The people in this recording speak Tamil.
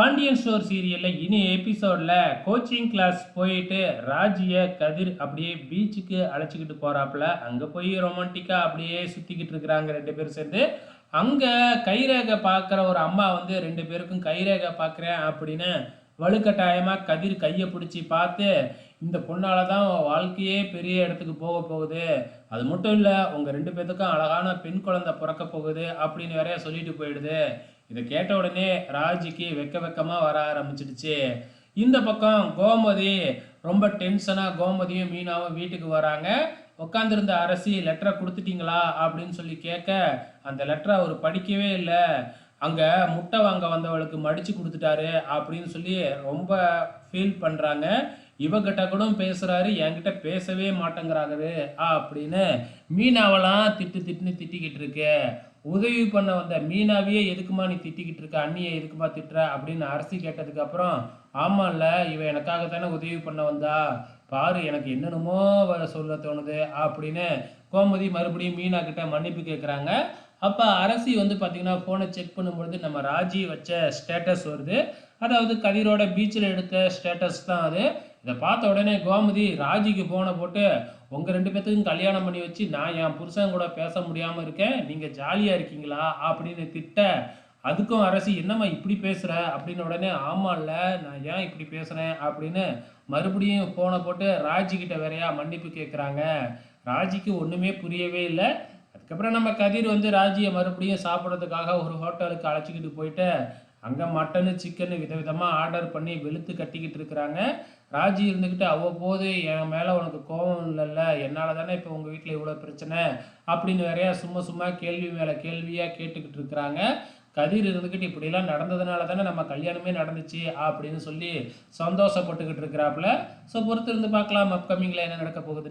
பாண்டியன் ஸ்டோர் சீரியலில் இனி எபிசோடில் கோச்சிங் கிளாஸ் போயிட்டு ராஜிய கதிர் அப்படியே பீச்சுக்கு அழைச்சிக்கிட்டு போகிறாப்புல அங்கே போய் ரொமான்டிக்காக அப்படியே சுற்றிக்கிட்டு இருக்கிறாங்க ரெண்டு பேரும் சேர்ந்து. அங்கே கைரேகை பார்க்குற ஒரு அம்மா வந்து ரெண்டு பேருக்கும் கைரேகை பார்க்குறேன் அப்படின்னு வலுக்கட்டாயமாக கதிர் கையை பிடிச்சி பார்த்து இந்த பொண்ணால் தான் உன் வாழ்க்கையே பெரிய இடத்துக்கு போக போகுது. அது மட்டும் இல்லை உங்கள் ரெண்டு பேர்த்துக்கும் அழகான பெண் குழந்தை பிறக்க போகுது அப்படின்னு வேறையா சொல்லிட்டு போயிடுது. இதை கேட்ட உடனே ராஜிக்கு வெக்க வெக்கமாக வர ஆரம்பிச்சிடுச்சு. இந்த பக்கம் கோமதி ரொம்ப டென்ஷனாக கோமதியும் மீனாவும் வீட்டுக்கு வராங்க. உட்காந்துருந்த அரசி லெட்டரை கொடுத்துட்டீங்களா அப்படின்னு சொல்லி கேட்க அந்த லெட்டரை அவர் படிக்கவே இல்லை. அங்கே முட்டை வாங்க வந்தவளுக்கு மடித்து கொடுத்துட்டாரு அப்படின்னு சொல்லி ரொம்ப ஃபீல் பண்ணுறாங்க இவங்கிட்ட கூட பேசுகிறாரு என்கிட்ட பேசவே மாட்டேங்கிறாரு அப்படின்னு மீனாவெல்லாம் திட்டு திட்டுன்னு திட்டிக்கிட்டு இருக்கு. உதவி பண்ண வந்த மீனாவையே எதுக்குமா நீ திட்டிக்கிட்டு இருக்க? அண்ணியை எதுக்குமா திட்டுற? அப்படின்னு அரசி கேட்டதுக்கு அப்புறம் ஆமாம்ல இவ எனக்காக தானே உதவி பண்ண வந்தா. பாரு எனக்கு என்னென்னமோ சொல்ல தோணுது அப்படின்னு கோமதி மறுபடியும் மீனா கிட்ட மன்னிப்பு கேட்குறாங்க அப்போ அரசி வந்து பார்த்தீங்கன்னா ஃபோனை செக் பண்ணும்பொழுது நம்ம ராஜி வச்ச ஸ்டேட்டஸ் வருது. அதாவது கதிரோட பீச்சில் எடுத்த ஸ்டேட்டஸ் தான் அது. இதை பார்த்த உடனே கோமதி ராஜிக்கு ஃபோனை போட்டு உங்கள் ரெண்டு பேர்த்துக்கும் கல்யாணம் பண்ணி வச்சு நான் என் புருஷன் கூட பேச முடியாமல் இருக்கேன். நீங்கள் ஜாலியாக இருக்கீங்களா? அப்படின்னு திட்ட அதுக்கும் அரசி என்னம்மா இப்படி பேசுகிற அப்படின்னு உடனே ஆமாம் இல்லை நான் ஏன் இப்படி பேசுகிறேன் அப்படின்னு மறுபடியும் ஃபோனை போட்டு ராஜி வேறையா மன்னிப்பு கேட்குறாங்க ராஜிக்கு ஒன்றுமே புரியவே இல்லை. அதுக்கப்புறம் நம்ம கதிர் வந்து ராஜியை மறுபடியும் சாப்பிட்றதுக்காக ஒரு ஹோட்டலுக்கு அழைச்சிக்கிட்டு போயிட்டு அங்கே மட்டனு சிக்கனு விதவிதமாக ஆர்டர் பண்ணி வெளுத்து கட்டிக்கிட்டு இருக்கிறாங்க. ராஜி இருந்துக்கிட்டு அவ்வப்போது என் மேலே உனக்கு கோபம் இல்லைல்ல என்னால் தானே இப்போ உங்கள் வீட்டில் இவ்வளோ பிரச்சனை? அப்படின்னு வேறையா சும்மா சும்மா கேள்வி மேலே கேள்வியாக கேட்டுக்கிட்டு இருக்கிறாங்க. கதிர் இருந்துக்கிட்டு இப்படிலாம் நடந்ததுனால தானே நம்ம கல்யாணமே நடந்துச்சு அப்படின்னு சொல்லி சந்தோஷப்பட்டுக்கிட்டு இருக்கிறாப்புல. ஸோ பொறுத்து இருந்து பார்க்கலாம் அப்கமிங்கில் என்ன நடக்க போகுதுன்னு.